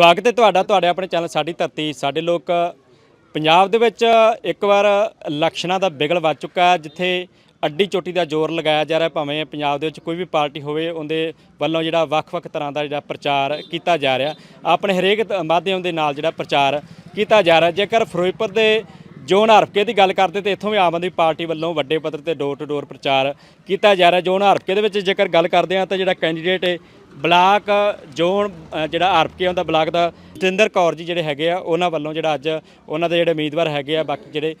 ਸਵਾਗਤ ਹੈ ਤੁਹਾਡਾ, ਤੁਹਾਡੇ ਆਪਣੇ ਚੈਨਲ ਸਾਡੀ ਧਰਤੀ। ਸਾਡੇ ਲੋਕ ਪੰਜਾਬ ਦੇ ਵਿੱਚ ਇੱਕ ਵਾਰ ਇਲੈਕਸ਼ਨਾਂ ਦਾ ਬਿਗਲ ਵੱਜ ਚੁੱਕਾ ਹੈ, ਜਿੱਥੇ ਅੱਡੀ ਚੋਟੀ ਦਾ ਜ਼ੋਰ ਲਗਾਇਆ ਜਾ ਰਿਹਾ ਭਾਵੇਂ ਪੰਜਾਬ ਦੇ ਵਿੱਚ ਕੋਈ ਵੀ ਪਾਰਟੀ ਹੋਵੇ, ਉਹਦੇ ਵੱਲੋਂ ਜਿਹੜਾ ਵੱਖ-ਵੱਖ ਤਰ੍ਹਾਂ ਦਾ ਜਿਹੜਾ ਪ੍ਰਚਾਰ ਕੀਤਾ ਜਾ ਰਿਹਾ। ਆਪਣੇ ਹਰੇਕ ਮਾਧਿਅਮ ਦੇ ਨਾਲ ਜਿਹੜਾ ਪ੍ਰਚਾਰ ਕੀਤਾ ਜਾ ਰਿਹਾ। ਜੇਕਰ ਫਿਰੋਜ਼ਪੁਰ ਦੇ ਜੋਨ ਹਰਫਕੇ ਦੀ ਗੱਲ ਕਰਦੇ, ਤੇ ਇੱਥੋਂ ਵੀ ਆਮ ਆਦਮੀ ਪਾਰਟੀ ਵੱਲੋਂ ਵੱਡੇ ਪੱਧਰ ਤੇ ਡੋਰ ਟੂ ਡੋਰ ਪ੍ਰਚਾਰ ਕੀਤਾ ਜਾ ਰਿਹਾ। ਜੋਨ ਹਰਫਕੇ ਦੇ ਵਿੱਚ ਜੇਕਰ ਗੱਲ ਕਰਦੇ ਆ ਤਾਂ ਜਿਹੜਾ ਕੈਂਡੀਡੇਟ ਬਲਾਕ ਜੋਨ ਜਿਹੜਾ ਆਰਪਕੇ ਹੁੰਦਾ ਬਲਾਕ ਦਾ ਜਤਿੰਦਰ ਕੌਰ ਜੀ ਜਿਹੜੇ ਹੈਗੇ ਆ ਉਹਨਾਂ ਵੱਲੋਂ ਜਿਹੜਾ ਅੱਜ ਉਹਨਾਂ ਦੇ ਜਿਹੜੇ ਉਮੀਦਵਾਰ ਹੈਗੇ ਆ ਬਾਕੀ ਜਿਹੜੇ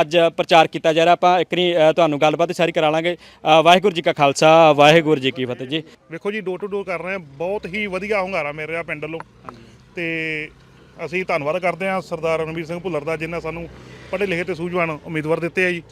ਅੱਜ ਪ੍ਰਚਾਰ ਕੀਤਾ ਜਾ ਰਿਹਾ। ਆਪਾਂ ਇੱਕ ਨਹੀਂ ਤੁਹਾਨੂੰ ਗੱਲਬਾਤ ਸਾਰੀ ਕਰਾ ਲਾਂਗੇ। ਵਾਹਿਗੁਰੂ ਜੀ ਕਾ ਖਾਲਸਾ ਵਾਹਿਗੁਰੂ ਜੀ ਕੀ ਫਤਿਹ ਜੀ। ਵੇਖੋ ਜੀ ਡੋਰ ਟੂ ਡੋਰ ਕਰ ਰਹੇ ਆ ਬਹੁਤ ਹੀ ਵਧੀਆ ਹੁੰਗਾਰਾ ਮਿਲ ਰਿਹਾ ਪਿੰਡ ਵੱਲੋਂ। ਤੇ ਅਸੀਂ ਧੰਨਵਾਦ ਕਰਦੇ ਹਾਂ ਸਰਦਾਰ ਰਣਵੀਰ ਸਿੰਘ ਭੁੱਲਰ ਦਾ ਜਿਨ੍ਹਾਂ ਸਾਨੂੰ ਪੜ੍ਹੇ ਲਿਖੇ ਤੇ ਸੂਝਵਾਨ ਉਮੀਦਵਾਰ ਦਿੱਤੇ ਆ ਜੀ।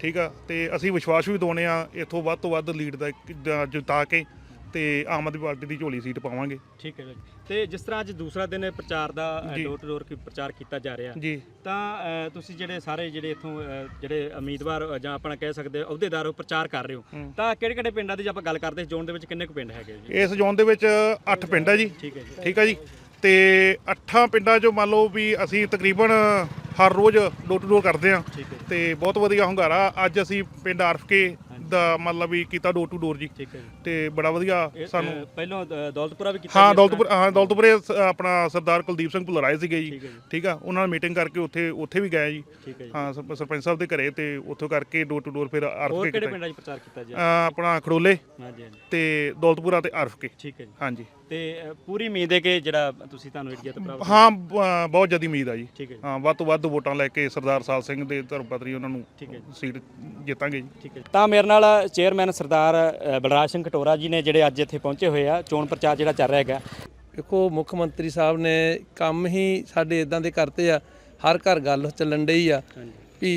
ਠੀਕ। ਆ? ਤੇ ਅਸੀਂ ਵਿਸ਼ਵਾਸ ਵੀ ਦਿਵਾਉਂਦੇ ਆ ਇੱਥੋਂ ਵੱਧ ਤੋਂ ਵੱਧ ਲੀਡ ਦਾ ਜਿਤਾ ਕੇ ਤੇ ਆਮ ਆਦਮੀ ਪਾਰਟੀ ਦੀ ਝੋਲੀ ਸੀਟ ਪਾਵਾਂਗੇ। ਠੀਕ ਹੈ ਜੀ। ਤੇ ਜਿਸ ਤਰ੍ਹਾਂ ਅੱਜ ਦੂਸਰਾ ਦਿਨ ਪ੍ਰਚਾਰ ਦਾ ਜੀ। ਡੋਰ ਟੂ ਡੋਰ ਪ੍ਰਚਾਰ ਕੀਤਾ ਜਾ ਰਿਹਾ ਜੀ। ਤਾਂ ਅ, ਤੁਸੀਂ ਜਿਹੜੇ ਸਾਰੇ ਜਿਹੜੇ ਇਥੋਂ ਜਿਹੜੇ ਉਮੀਦਵਾਰ ਅ, ਜਾਂ ਆਪਣਾ ਕਹਿ ਸਕਦੇ ਹੋ ਅਹੁਦੇਦਾਰ ਉਹ ਪ੍ਰਚਾਰ ਕਰ ਰਹੇ ਹੋ ਹੂੰ। ਤਾਂ ਕਿਹੜੇ ਕਿਹੜੇ ਪਿੰਡਾਂ ਦੀ ਜੇ ਆਪਾਂ ਗੱਲ ਕਰਦੇ ਜ਼ੋਨ ਦੇ ਵਿੱਚ ਕਿੰਨੇ ਕੁ ਪਿੰਡ ਹੈਗੇ ਜੀ? ਇਸ ਜ਼ੋਨ ਦੇ ਵਿੱਚ 8 ਪਿੰਡ ਆ ਜੀ। ਠੀਕ ਹੈ ਜੀ। ਠੀਕ ਆ ਜੀ। ਤੇ ਅੱਠਾਂ ਪਿੰਡਾਂ 'ਚੋਂ ਮੰਨ ਲਓ ਵੀ ਅਸੀਂ ਤਕਰੀਬਨ ਹਰ ਰੋਜ਼ ਡੋਰ ਟੂ ਡੋਰ ਕਰਦੇ ਆ ਠੀਕ ਹੈ ਜੀ, ਤੇ ਬਹੁਤ ਵਧੀਆ ਹੁੰਗਾਰਾ। ਅੱਜ ਅਸੀਂ ਪਿੰਡ ਆਰਫਕੇ ਦਾ ਮਤਲਬ ਵੀ ਕੀਤਾ ਡੋਰ ਟੂ ਡੋਰ ਜੀ। ਠੀਕ ਹੈ ਜੀ। ਤੇ ਬੜਾ ਵਧੀਆ ਇਹ, ਸਾਨੂੰ ਅ, ਪਹਿਲਾਂ ਅ, ਦੌਲਤਪੁਰਾ ਵੀ ਕੀਤਾ ਹਾਂ ਦੌਲਤਪੁਰ ਹਾਂ ਦੌਲਤਪੁਰੇ ਸ- ਆਪਣਾ ਸਰਦਾਰ ਕੁਲਦੀਪ ਸਿੰਘ ਭੁੱਲਰ ਆਏ ਸੀਗੇ ਜੀ। ਠੀਕ ਹੈ ਜੀ। ਠੀਕ ਆ? ਉਹਨਾਂ ਨਾਲ ਮੀਟਿੰਗ ਕਰਕੇ ਉੱਥੇ ਉੱਥੇ ਵੀ ਗਏ ਜੀ। ਠੀਕ ਹੈ ਜੀ। ਹਾਂ ਸਰ- ਸਰਪੰਚ ਸਾਹਿਬ ਦੇ ਘਰੇ ਤੇ ਉੱਥੋਂ ਕਰਕੇ ਡੋਰ ਟੂ ਡੋਰ ਫਿਰ ਹੋਰ ਆਰਫਕੇ ਕਿਹੜੇ ਪਿੰਡਾਂ 'ਚ ਪ੍ਰਚਾਰ ਕੀਤਾ ਜੀ? ਆਪਣਾ ਖੜੋਲੇ ਹਾਂਜੀ ਹਾਂਜੀ। ਤੇ ਦੌਲਤਪੁਰਾ ਤੇ ਆਰਫਕੇ ਠੀਕ ਹੈ ਜੀ। ਹਾਂਜੀ। ਤੇ ਪੂਰੀ ਉਮੀਦ ਹੈ ਕਿ ਜਿਹੜਾ ਤੁਸੀਂ ਤੁਹਾਨੂੰ ਏਰੀਆ ਤੋਂ ਪ੍ਰਾਪਤ ਹਾਂ ਬ- ਬਹੁਤ ਜ਼ਿਆਦਾ ਉਮੀਦ ਆ ਜੀ। ਠੀਕ ਹੈ ਜੀ। ਹਾਂ ਵੱਧ ਤੋਂ ਵੱਧ ਵੋਟਾਂ ਲੈ ਕੇ ਸਰਦਾਰ ਸਾਲ ਸਿੰਘ ਦੇ ਧਰਮ ਪਤਨੀ ਉਹਨਾਂ ਨੂੰ ਠੀਕ ਹੈ ਜੀ। ਸੀਟ ਜਿੱਤਾਂਗੇ ਜੀ। ਠੀਕ ਹੈ ਤਾਂ ਮੇਰੇ ਨਾਲ ਚੇਅਰਮੈਨ ਸਰਦਾਰ ਅ, ਬਲਰਾਜ ਸਿੰਘ ਕਟੋਰਾ ਜੀ ਨੇ ਜਿਹੜੇ ਅੱਜ ਇੱਥੇ ਪਹੁੰਚੇ ਹੋਏ ਆ ਚੋਣ ਪ੍ਰਚਾਰ ਜਿਹੜਾ ਚੱਲ ਰਿਹਾ ਹੈਗਾ। ਦੇਖੋ ਮੁੱਖ ਮੰਤਰੀ ਸਾਹਿਬ ਨੇ ਕੰਮ ਹੀ ਸਾਡੇ ਇਦਾਂ ਦੇ ਕਰਤੇ ਆ ਹਰ ਘਰ ਗੱਲ ਚੱਲਣ ਡਈ ਆ ਵੀ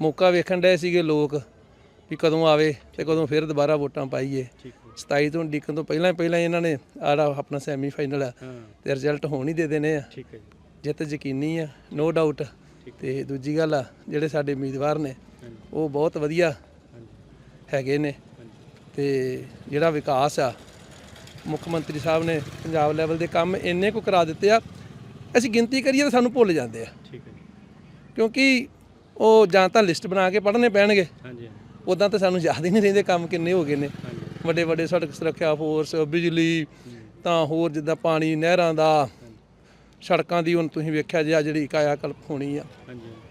ਮੌਕਾ ਵੇਖਣ ਡਏ ਸੀਗੇ ਲੋਕ। ਵੀ ਕਦੋਂ ਆਵੇ ਤੇ ਕਦੋਂ ਫਿਰ ਦੁਬਾਰਾ ਵੋਟਾਂ ਪਾਈਏ। ਠੀਕ ਹੈ। 27 ਤੋਂ ਡਿੱਕਣ ਤੋਂ ਪਹਿਲਾਂ ਹੀ ਪਹਿਲਾਂ ਇਹਨਾਂ ਨੇ ਆੜਾ ਆਪਣਾ ਸੈਮੀ ਫਾਈਨਲ ਆ। ਹਾਂ। ਤੇ ਰਿਜ਼ਲਟ ਹੋਣ ਹੀ ਦੇ ਦੇਣੇ ਆ। ਠੀਕ ਹੈ ਜੀ। ਜਿੱਤ ਯਕੀਨੀ ਆ ਨੋ ਡਾਊਟ ਤੇ ਦੂਜੀ ਗੱਲ ਆ ਜਿਹੜੇ ਸਾਡੇ ਉਮੀਦਵਾਰ ਨੇ ਉਹ ਬਹੁਤ ਵਧੀਆ ਹੈਗੇ ਨੇ। ਤੇ ਜਿਹੜਾ ਵਿਕਾਸ ਆ ਮੁੱਖ ਮੰਤਰੀ ਸਾਹਿਬ ਨੇ ਪੰਜਾਬ ਲੈਵਲ ਦੇ ਕੰਮ ਇੰਨੇ ਕੁ ਕਰਾ ਦਿੱਤੇ ਆ ਅਸੀਂ ਗਿਣਤੀ ਕਰੀਏ ਤਾਂ ਸਾਨੂੰ ਭੁੱਲ ਜਾਂਦੇ ਆ। ਠੀਕ ਹੈ ਜੀ। ਕਿਉਂਕਿ ਉਹ ਜਾਂ ਤਾਂ ਲਿਸਟ ਬਣਾ ਕੇ ਪੜ੍ਹਨੇ ਪੈਣਗੇ। ਹਾਂਜੀ। ਉਦਾਂ ਤਾਂ ਸਾਨੂੰ ਯਾਦ ਹੀ ਨਹੀਂ ਰਹਿੰਦੇ ਕੰਮ ਕਿੰਨੇ ਹੋ ਗਏ ਨੇ। ਵੱਡੇ ਵੱਡੇ ਸੜਕ ਸੁਰੱਖਿਆ ਫੋਰਸ ਬਿਜਲੀ ਤਾਂ ਹੋਰ ਜਿੱਦਾਂ ਪਾਣੀ ਨਹਿਰਾਂ ਦਾ ਸੜਕਾਂ ਦੀ ਹੁਣ ਤੁਸੀਂ ਵੇਖਿਆ ਜੀ ਆ ਜਿਹੜੀ ਕਾਇਆ ਕਲਪ ਹੋਣੀ ਆ।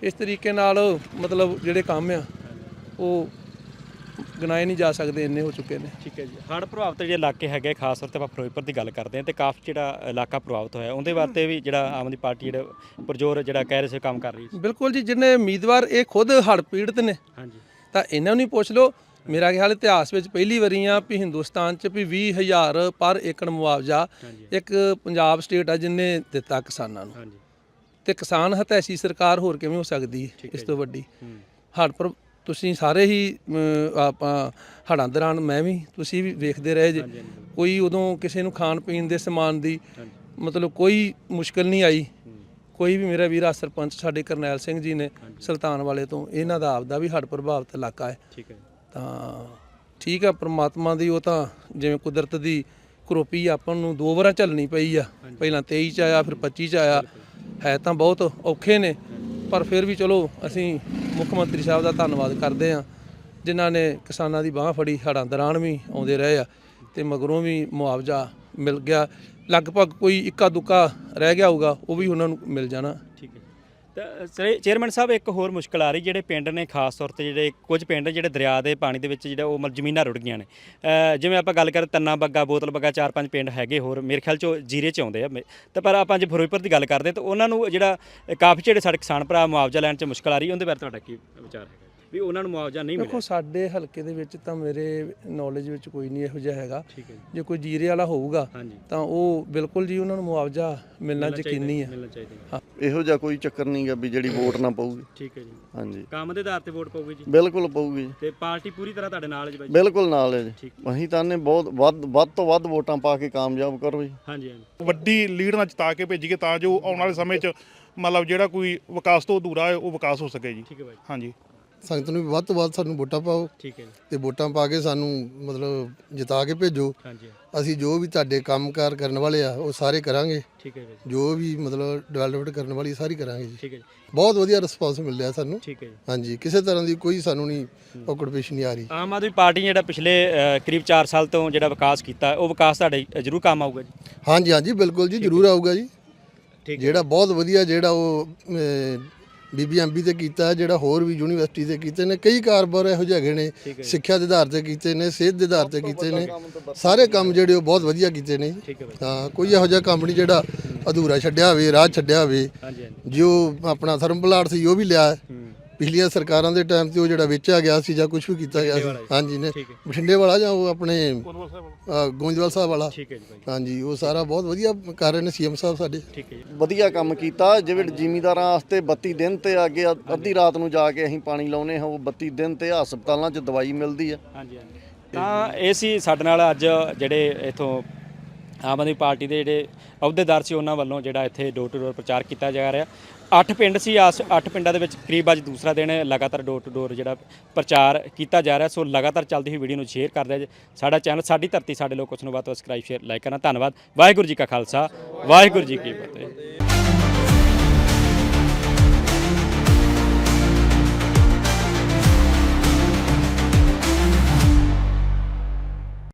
ਇਸ ਤਰੀਕੇ ਨਾਲ ਮਤਲਬ ਜਿਹੜੇ ਕੰਮ ਆ ਉਹ ਗਿਣਾਏ ਨਹੀਂ ਜਾ ਸਕਦੇ ਇੰਨੇ ਹੋ ਚੁੱਕੇ ਨੇ। ਠੀਕ ਹੈ ਜੀ। ਹੜ੍ਹ ਪ੍ਰਭਾਵਿਤ ਜਿਹੜੇ ਇਲਾਕੇ ਹੈਗੇ ਖਾਸ ਤੌਰ ਤੇ ਆਪਾਂ ਫਿਰੋਜ਼ਪੁਰ ਦੀ ਗੱਲ ਕਰਦੇ ਹਾਂ ਤੇ ਕਾਫੀ ਜਿਹੜਾ ਇਲਾਕਾ ਪ੍ਰਭਾਵਿਤ ਹੋਇਆ ਉਹਦੇ ਵਾਸਤੇ ਵੀ ਜਿਹੜਾ ਆਮ ਆਦਮੀ ਪਾਰਟੀ ਜਿਹੜਾ ਪੁਰਜੋਰ ਜਿਹੜਾ ਕਹਿ ਰਹੇ ਸੀ ਕੰਮ ਕਰ ਰਹੀ ਸੀ। ਬਿਲਕੁਲ ਜੀ ਜਿੰਨੇ ਉਮੀਦਵਾਰ ਇਹ ਖੁਦ ਹੜ੍ਹ ਪੀੜਤ ਨੇ ਹਾਂਜੀ। ਤਾਂ ਇਹਨਾਂ ਨੂੰ ਹੀ ਪੁੱਛ ਲਓ। ਮੇਰਾ ਖਿਆਲ ਇਤਿਹਾਸ ਵਿੱਚ ਪਹਿਲੀ ਵਾਰੀ ਆ ਵੀ ਹਿੰਦੁਸਤਾਨ 'ਚ ਵੀ 20000 ਪਰ ਏਕੜ ਮੁਆਵਜ਼ਾ ਇੱਕ ਪੰਜਾਬ ਸਟੇਟ ਆ ਜਿੰਨੇ ਦਿੱਤਾ ਕਿਸਾਨਾਂ ਨੂੰ। ਹਾਂਜੀ। ਤੇ ਕਿਸਾਨ ਹਤੈਸ਼ੀ ਸਰਕਾਰ ਹੋਰ ਕਿਵੇਂ ਹੋ ਸਕਦੀ ਇਸ ਤੋਂ ਵੱਡੀ? ਹੂੰ। ਹੜ੍ਹ ਪਰ ਤੁਸੀਂ ਸਾਰੇ ਹੀ ਆਪਾਂ ਹੜ੍ਹਾਂ ਦੌਰਾਨ ਮੈਂ ਵੀ ਤੁਸੀਂ ਵੀ ਵੇਖਦੇ ਰਹੇ ਜੇ। ਕੋਈ ਉਦੋਂ ਕਿਸੇ ਨੂੰ ਖਾਣ ਪੀਣ ਦੇ ਸਮਾਨ ਦੀ ਮਤਲਬ ਕੋਈ ਮੁਸ਼ਕਲ ਨਹੀਂ ਆਈ। ਕੋਈ ਵੀ ਮੇਰਾ ਵੀਰਾ ਸਰਪੰਚ ਸਾਡੇ ਕਰਨੈਲ ਸਿੰਘ ਜੀ ਨੇ ਸੁਲਤਾਨ ਵਾਲੇ ਤੋਂ ਇਹਨਾਂ ਦਾ ਆਪਦਾ ਵੀ ਹੜ੍ਹ ਪ੍ਰਭਾਵਿਤ ਇਲਾਕਾ ਹੈ। ਠੀਕ ਹੈ ਤਾਂ ਠੀਕ ਆ ਪ੍ਰਮਾਤਮਾ ਦੀ ਉਹ ਤਾਂ ਜਿਵੇਂ ਕੁਦਰਤ ਦੀ ਕਰੋਪੀ ਆਪਾਂ ਨੂੰ ਦੋ ਵਾਰਾਂ ਝੱਲਣੀ ਪਈ ਆ। ਪਹਿਲਾਂ 23 ਚ ਆਇਆ ਫਿਰ 25 ਚ ਆਇਆ। ਹੈ ਤਾਂ ਬਹੁਤ ਔਖੇ ਨੇ ਪਰ ਫਿਰ ਵੀ ਚਲੋ ਅਸੀਂ ਮੁੱਖ ਮੰਤਰੀ ਸਾਹਿਬ ਦਾ ਧੰਨਵਾਦ ਕਰਦੇ ਆ ਜਿਨ੍ਹਾਂ ਨੇ ਕਿਸਾਨਾਂ ਦੀ ਬਾਹ ਫੜੀ ਹੜ੍ਹਾਂ ਦੌਰਾਨ ਵੀ ਆਉਂਦੇ ਰਹੇ ਆ ਤੇ ਮਗਰੋਂ ਵੀ ਮੁਆਵਜ਼ਾ ਮਿਲ ਗਿਆ। ਲਗਭਗ ਕੋਈ ਇੱਕਾ ਦੁੱਕਾ ਰਹਿ ਗਿਆ ਹੋਊਗਾ ਉਹ ਵੀ ਉਹਨਾਂ ਨੂੰ ਮਿਲ ਜਾਣਾ। ਠੀਕ ਹੈ। ਤਾਂ ਸਰ ਚੇਅਰਮੈਨ ਸਾਹਿਬ ਇੱਕ ਹੋਰ ਮੁਸ਼ਕਲ ਆ ਰਹੀ ਜਿਹੜੇ ਪਿੰਡ ਨੇ ਖਾਸ ਤੌਰ ਤੇ ਜਿਹੜੇ ਕੁਝ ਪਿੰਡ ਜਿਹੜੇ ਦਰਿਆ ਦੇ ਪਾਣੀ ਦੇ ਵਿੱਚ ਜਿਹੜਾ ਉਹ ਮਤਲਬ ਜ਼ਮੀਨਾਂ ਰੁੜ ਗਈਆਂ ਨੇ। ਅ, ਜਿਵੇਂ ਆਪਾਂ ਗੱਲ ਕਰਾਂ ਤੰਨਾ ਬੱਗਾ ਬੋਤਲ ਬੱਗਾ ਚਾਰ ਪੰਜ ਪਿੰਡ ਹੈਗੇ ਹੋਰ ਮੇਰੇ ਖਿਆਲ ਚ ਉਹ ਜੀਰੇ ਚ ਆਉਂਦੇ ਆ। ਮੇ- ਤਾਂ ਪਰ ਆਪਾਂ ਜੇ ਫਿਰੋਜ਼ਪੁਰ ਦੀ ਗੱਲ ਕਰਦੇ ਤਾਂ ਉਹਨਾਂ ਨੂੰ ਜਿਹੜਾ ਕਾਫੀ ਜਿਹੜੇ ਸਾਡੇ ਕਿਸਾਨ ਭਰਾ ਮੁਆਵਜ਼ਾ ਲੈਣ ਚ ਮੁਸ਼ਕਲ ਆ ਰਹੀ ਉਹਦੇ ਬਾਰੇ ਤੁਹਾਡਾ ਕੀ ਵਿਚਾਰ ਹੈਗਾ? ਵੀ ਉਹਨਾਂ ਨੂੰ ਮੁਆਵਜ਼ਾ ਨਹੀਂ ਦੇਖੋ ਮਿਲਿਆ ਸਾਡੇ ਹਲਕੇ ਦੇ ਵਿੱਚ ਤਾਂ ਮੇਰੇ ਨੌਲੇਜ ਵਿੱਚ ਕੋਈ ਨਹੀਂ ਇਹੋ ਜਿਹਾ ਹੈਗਾ। ਜੀ। ਕੋਈ ਜੀਰੇ ਵਾਲਾ ਹੋਊਗਾ ਤਾਂ ਉਹ ਬਿਲਕੁਲ ਜੀ ਉਹਨਾਂ ਨੂੰ ਮੁਆਵਜ਼ਾ ਮਿਲਣਾ ਯਕੀਨੀ ਹੈ। ਇਹੋ ਜਿਹਾ ਕੋਈ ਚੱਕਰ ਨਹੀਂਗਾ ਵੀ ਜਿਹੜੀ ਵੋਟ ਨਾ ਪਊਗੀ। ਠੀਕ ਹੈ ਜੀ। ਹਾਂਜੀ। ਕੰਮ ਦੇ ਆਧਾਰ ਤੇ ਵੋਟ ਪਊਗੀ ਜੀ। ਬਿਲਕੁਲ ਪਊਗੀ। ਤੇ ਪਾਰਟੀ ਪੂਰੀ ਤਰ੍ਹਾਂ ਤੁਹਾਡੇ ਨਾਲ ਹੈ ਜੀ ਬਾਈ? ਬਿਲਕੁਲ ਨਾਲ ਹੈ ਜੀ। ਅਸੀਂ ਤਾਂ ਨੇ ਬਹੁਤ ਵੱਧ ਵੱਧ ਤੋਂ ਵੱਧ ਵੋਟਾਂ ਪਾ ਕੇ ਕਾਮਯਾਬ ਕਰੋ ਜੀ। ਹਾਂਜੀ ਹਾਂਜੀ। ਵੱਡੀ ਲੀਡ ਨਾਲ ਜਿਤਾ ਕੇ ਭੇਜੀਏ ਤਾਂ ਜੋ ਆਉਣ ਵਾਲੇ ਸਮੇਂ 'ਚ ਮਤਲਬ ਜਿਹੜਾ ਕੋਈ ਵਿਕਾਸ ਤੋਂ ਅਧੂਰਾ ਹੈ ਉਹ ਵਿਕਾਸ ਹੋ ਸਕੇ ਜੀ। ਠੀਕ ਹੈ ਬਾਈ ਹਾਂਜੀ। ਸੰਗਤ ਨੂੰ ਵੀ ਵੱਧ ਤੋਂ ਵੱਧ ਸਾਨੂੰ ਵੋਟਾਂ ਪਾਓ। ਠੀਕ ਹੈ ਜੀ। ਤੇ ਵੋਟਾਂ ਪਾ ਕੇ ਸਾਨੂੰ ਮਤਲਬ ਜਿਤਾ ਕੇ ਭੇਜੋ। ਹਾਂਜੀ। ਅਸੀਂ ਜੋ ਵੀ ਤੁਹਾਡੇ ਕੰਮਕਾਰ ਕਰਨ ਵਾਲੇ ਆ ਉਹ ਸਾਰੇ ਕਰਾਂਗੇ। ਠੀਕ ਹੈ ਜੀ। ਜੋ ਵੀ ਮਤਲਬ ਡਿਵੈਲਪਮੈਂਟ ਕਰਨ ਵਾਲੀ ਸਾਰੀ ਕਰਾਂਗੇ ਜੀ। ਠੀਕ ਹੈ ਜੀ। ਬਹੁਤ ਵਧੀਆ ਰਿਸਪਾਂਸ ਮਿਲ ਰਿਹਾ ਸਾਨੂੰ। ਠੀਕ ਹੈ ਜੀ। ਹਾਂਜੀ ਕਿਸੇ ਤਰ੍ਹਾਂ ਦੀ ਕੋਈ ਸਾਨੂੰ ਨਹੀਂ ਔਕੜ ਪੇਸ਼ ਨਹੀਂ ਆ ਰਹੀ। ਆਮ ਆਦਮੀ ਪਾਰਟੀ ਨੇ ਜਿਹੜਾ ਪਿਛਲੇ ਅ, ਕਰੀਬ 4 ਸਾਲ ਤੋਂ ਜਿਹੜਾ ਵਿਕਾਸ ਕੀਤਾ ਉਹ ਵਿਕਾਸ ਤੁਹਾਡੇ ਜ਼ਰੂਰ ਕੰਮ ਆਊਗਾ ਜੀ। ਹਾਂਜੀ ਹਾਂਜੀ ਬਿਲਕੁਲ ਜੀ ਜ਼ਰੂਰ ਆਊਗਾ ਜੀ। ਠੀਕ ਜਿਹੜਾ ਬਹੁਤ ਵਧੀਆ ਜਿਹੜਾ ਉਹ ਬੀਬੀਐਮਬੀ ਤੇ ਕੀਤਾ ਹੈ, ਜਿਹੜਾ ਹੋਰ ਵੀ ਯੂਨੀਵਰਸਿਟੀ ਤੇ ਕੀਤੇ ਨੇ ਕਈ ਕਾਰੋਬਾਰ ਇਹੋ ਜਿਹੇ ਹੈਗੇ ਨੇ ਸਿੱਖਿਆ ਦੇ ਆਧਾਰ ਤੇ ਕੀਤੇ ਨੇ ਸਿਹਤ ਦੇ ਆਧਾਰ ਤੇ ਕੀਤੇ ਨੇ ਸਾਰੇ ਕੰਮ ਜਿਹੜੇ ਉਹ ਬਹੁਤ ਵਧੀਆ ਕੀਤੇ ਨੇ। ਹੈ ਕੋਈ ਇਹੋ ਜਿਹਾ ਕੰਮ ਨਹੀਂ ਜਿਹੜਾ ਅਧੂਰਾ ਛੱਡਿਆ ਹੋਵੇ ਰਾਹ ਛੱਡਿਆ ਹੋਵੇ। ਜੋ ਆਪਣਾ ਥਰਮ ਪਲਾਟ ਸੀ ਉਹ ਵੀ ਲਿਆ। ਪਿਛਲੀਆਂ ਸਰਕਾਰਾਂ ਦੇ ਟਾਈਮ ਤੇ ਉਹ ਜਿਹੜਾ ਵੇਚਿਆ ਗਿਆ ਸੀ ਜਾਂ ਕੁਝ ਵੀ ਕੀਤਾ ਗਿਆ ਸੀ। ਹਾਂਜੀ ਨੇ। ਬਠਿੰਡੇ ਵਾਲਾ ਜਾਂ ਉਹ ਆਪਣੇ ਗੋਇੰਦਵਾਲ ਸਾਹਿਬ ਵਾਲਾ। ਠੀਕ ਹੈ ਜੀ ਬਾਈ ਹਾਂਜੀ ਉਹ ਸਾਰਾ ਬਹੁਤ ਵਧੀਆ ਕਰ ਰਹੇ ਨੇ ਸੀਐਮ ਸਾਹਿਬ ਸਾਡੇ। ਠੀਕ ਹੈ ਜੀ। ਵਧੀਆ ਕੰਮ ਕੀਤਾ। ਜਿਵੇਂ ਜ਼ਿਮੀਂਦਾਰਾਂ ਵਾਸਤੇ 32 ਦਿਨ ਤੇ ਅੱਗੇ ਅੱਧ- ਅੱਧੀ ਰਾਤ ਨੂੰ ਜਾ ਕੇ ਅਸੀਂ ਪਾਣੀ ਲਾਉਨੇ ਹਾਂ ਉਹ 32 ਦਿਨ ਤੇ ਹਸਪਤਾਲਾਂ 'ਚ ਦਵਾਈ ਮਿਲਦੀ ਆ ਹਾਂਜੀ ਹਾਂਜੀ। ਤਾਂ ਇਹ ਸੀ ਸਾਡੇ ਨਾਲ ਅੱਜ ਜਿਹੜੇ ਇਥੋਂ ਆਮ ਆਦਮੀ ਪਾਰਟੀ ਦੇ ਜਿਹੜੇ ਅਹੁਦੇਦਾਰ ਸੀ ਉਹਨਾਂ ਵੱਲੋਂ ਜਿਹੜਾ ਇੱਥੇ ਡੋਰ ਟੂ ਡੋਰ ਪ੍ਰਚਾਰ ਕੀਤਾ ਜਾ ਰਿਹਾ। ਅੱਠ ਪਿੰਡ ਸੀ, ਆਸ ਅੱਠ ਪਿੰਡਾਂ ਦੇ ਵਿੱਚ ਕਰੀਬ ਅੱਜ ਦੂਸਰਾ ਦਿਨ ਲਗਾਤਾਰ ਡੋਰ ਟੂ ਡੋਰ ਜਿਹੜਾ ਪ੍ਰਚਾਰ ਕੀਤਾ ਜਾ ਰਿਹਾ। ਸੋ ਲਗਾਤਾਰ ਚੱਲਦੀ ਹੋਈ ਵੀਡੀਓ ਨੂੰ ਸ਼ੇਅਰ ਕਰਦੇ ਦਿਆ ਜੇ ਸਾਡਾ ਚੈਨਲ ਸਾਡੀ ਧਰਤੀ ਸਾਡੇ ਲੋਕ ਉਸ ਨੂੰ ਵੱਧ ਤੋਂ ਸਬਸਕ੍ਰਾਈਬ ਸ਼ੇਅਰ ਲਾਈਕ ਕਰਨਾ। ਧੰਨਵਾਦ। ਵਾਹਿਗੁਰੂ ਜੀ ਕਾ ਖਾਲਸਾ। ਵਾਹਿਗੁਰੂ ਜੀ ਕੀ ਫਤਿਹ।